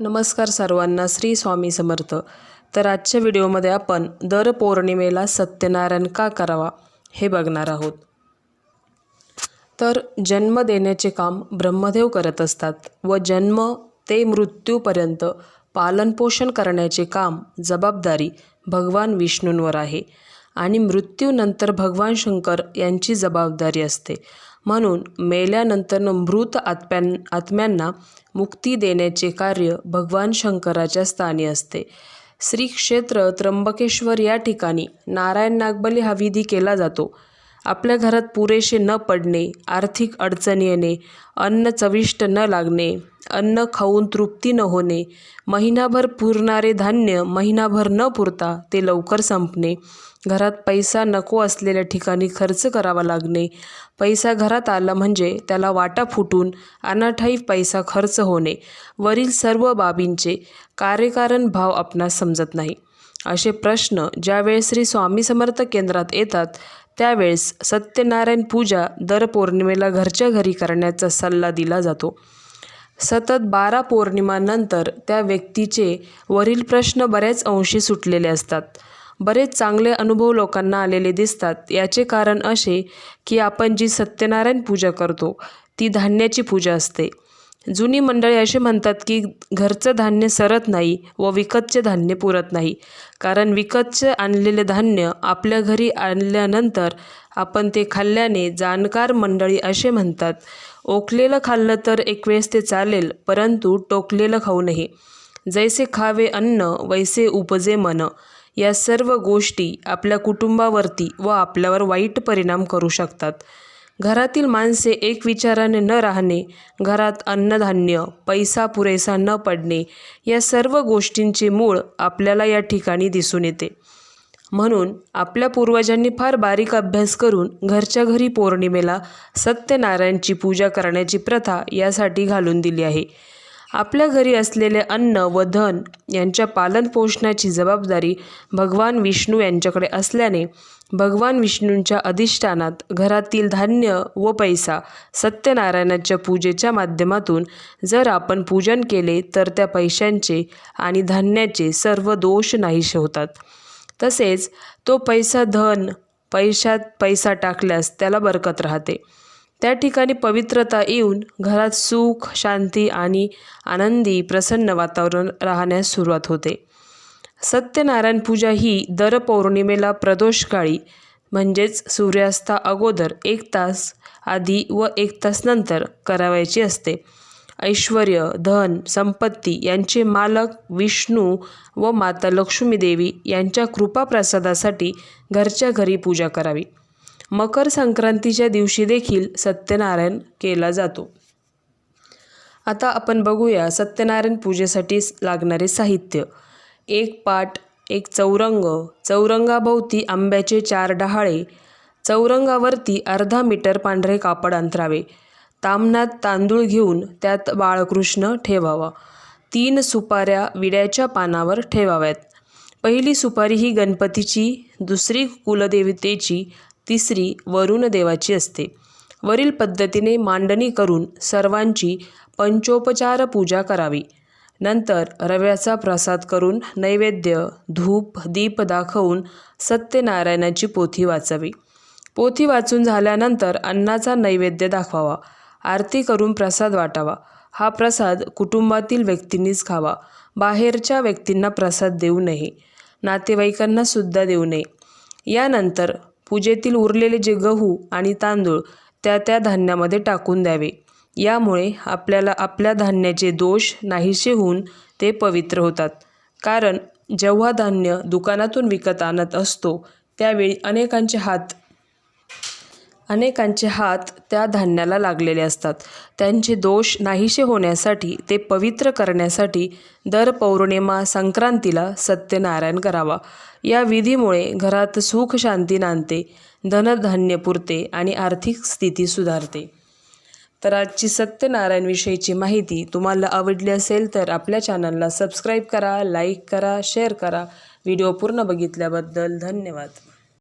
नमस्कार सर्वांना श्री स्वामी समर्थ. तर आजच्या व्हिडिओमध्ये आपण दर पौर्णिमेला सत्यनारायण का करावा हे बघणार आहोत. तर जन्म देण्याचे काम ब्रह्मदेव करत असतात व जन्म ते मृत्यूपर्यंत पालनपोषण करण्याचे काम जबाबदारी भगवान विष्णूंवर आहे आणि मृत्यूनंतर भगवान शंकर यांची जबाबदारी असते. म्हणून मेल्यानंतर मृत आत्म्यां आत्म्यांना मुक्ती देण्याचे कार्य भगवान शंकराच्या स्थानी असते. श्री क्षेत्र त्र्यंबकेश्वर या ठिकाणी नारायण नागबली हा विधी केला जातो. आपल्या घरात पुरेसे न पडणे आर्थिक अडचणी येणे अन्न चविष्ट न लागणे अन्न खाऊन तृप्ती न होणे महिनाभर पुरणारे धान्य महिनाभर न पुरता ते लवकर संपणे. घरात पैसा नको असलेल्या ठिकाणी खर्च करावा लागणे. पैसा घरात आला म्हणजे त्याला वाटा फुटून अनाठाई पैसा खर्च होणे. वरील सर्व बाबींचे कार्यकारण भाव आपणास समजत नाही. असे प्रश्न ज्यावेळेस श्री स्वामी समर्थ केंद्रात येतात त्यावेळेस सत्यनारायण पूजा दर पौर्णिमेला घरच्या घरी करण्याचा सल्ला दिला जातो. सतत बारा पौर्णिमानंतर त्या व्यक्तीचे वरील प्रश्न बऱ्याच अंशी सुटलेले असतात. बरेच चांगले अनुभव लोकांना आलेले दिसतात. याचे कारण असे की आपण जी सत्यनारायण पूजा करतो ती धान्याची पूजा असते. जुनी मंडळी असे म्हणतात की घरचं धान्य सरत नाही व विकतचे धान्य पुरत नाही. कारण विकतचे आणलेले धान्य आपल्या घरी आणल्यानंतर आपण ते खाल्ल्याने जाणकार मंडळी असे म्हणतात ओकलेलं खाल्लं तर एक वेळेस ते चालेल परंतु टोकलेलं खाऊ नये. जैसे खावे अन्न वैसे उपजे मन. या सर्व गोष्टी आपल्या कुटुंबावरती व आपल्यावर वाईट परिणाम करू शकतात. घरातील माणसे एक विचाराने न राहणे घरात अन्नधान्य पैसा पुरेसा न पडणे या सर्व गोष्टींचे मूळ आपल्याला या ठिकाणी दिसून येते. म्हणून आपल्या पूर्वजांनी फार बारीक अभ्यास करून घरच्या घरी पौर्णिमेला सत्यनारायणची पूजा करण्याची प्रथा यासाठी घालून दिली आहे. आपल्या घरी असलेले अन्न व धन यांच्या पालनपोषणाची जबाबदारी भगवान विष्णू यांच्याकडे असल्याने भगवान विष्णूंच्या अधिष्ठानात घरातील धान्य व पैसा सत्यनारायणाच्या पूजेच्या माध्यमातून जर आपण पूजन केले तर त्या पैशांचे आणि धान्याचे सर्व दोष नाहीसे होतात. तसेच तो पैसा धन पैशात पैसा टाकल्यास त्याला बरकत राहते. त्या ठिकाणी पवित्रता येऊन घरात सुख शांती आणि आनंदी प्रसन्न वातावरण राहण्यास सुरुवात होते. सत्यनारायण पूजा ही दर पौर्णिमेला प्रदोषकाळी म्हणजेच सूर्यास्ता अगोदर एक तास आधी व एक तास नंतर करावायची असते. ऐश्वर धन संपत्ती यांचे मालक विष्णू व माता लक्ष्मीदेवी यांच्या कृपाप्रसादासाठी घरच्या घरी पूजा करावी. मकर संक्रांतीच्या दिवशी देखील सत्यनारायण केला जातो. आता आपण बघूया सत्यनारायण पूजेसाठी लागणारे साहित्य. एक पाट एक चौरंग चौरंगाभोवती आंब्याचे चार डहाळे चौरंगावरती अर्धा मीटर पांढरे कापड अंतरावे तामनात तांदूळ घेऊन त्यात बाळकृष्ण ठेवावा तीन सुपाऱ्या विड्याच्या पानावर ठेवाव्यात. पहिली सुपारी ही गणपतीची दुसरी कुलदेवतेची तिसरी वरुण देवाची असते. वरील पद्धतीने मांडणी करून सर्वांची पंचोपचार पूजा करावी. नंतर रव्याचा प्रसाद करून नैवेद्य धूप दीप दाखवून सत्यनारायणाची पोथी वाचावी. पोथी वाचून झाल्यानंतर अन्नाचा नैवेद्य दाखवावा. आरती करून प्रसाद वाटावा. हा प्रसाद कुटुंबातील व्यक्तींनीच खावा. बाहेरच्या व्यक्तींना प्रसाद देऊ नये. नातेवाईकांना सुद्धा देऊ नये. यानंतर पूजेतील उरलेले जे गहू आणि तांदूळ त्या त्या धान्यामध्ये टाकून द्यावे. यामुळे आपल्याला आपल्या धान्याचे दोष नाहीसे होऊन ते पवित्र होतात. कारण जेव्हा धान्य दुकानातून विकत आणत असतो त्यावेळी अनेकांचे हात अनेकांचे हात त्या धान्याला लागलेले असतात. त्यांचे दोष नाहीसे होण्यासाठी ते पवित्र करण्यासाठी दर पौर्णिमा संक्रांतीला सत्यनारायण करावा. या विधीमुळे घरात सुख शांती नांदते धनधान्य पुरते आणि आर्थिक स्थिती सुधारते. तर आजची सत्यनारायणविषयीची माहिती तुम्हाला आवडली असेल तर आपल्या चॅनलला सबस्क्राईब करा लाईक करा शेअर करा. व्हिडिओ पूर्ण बघितल्याबद्दल धन्यवाद.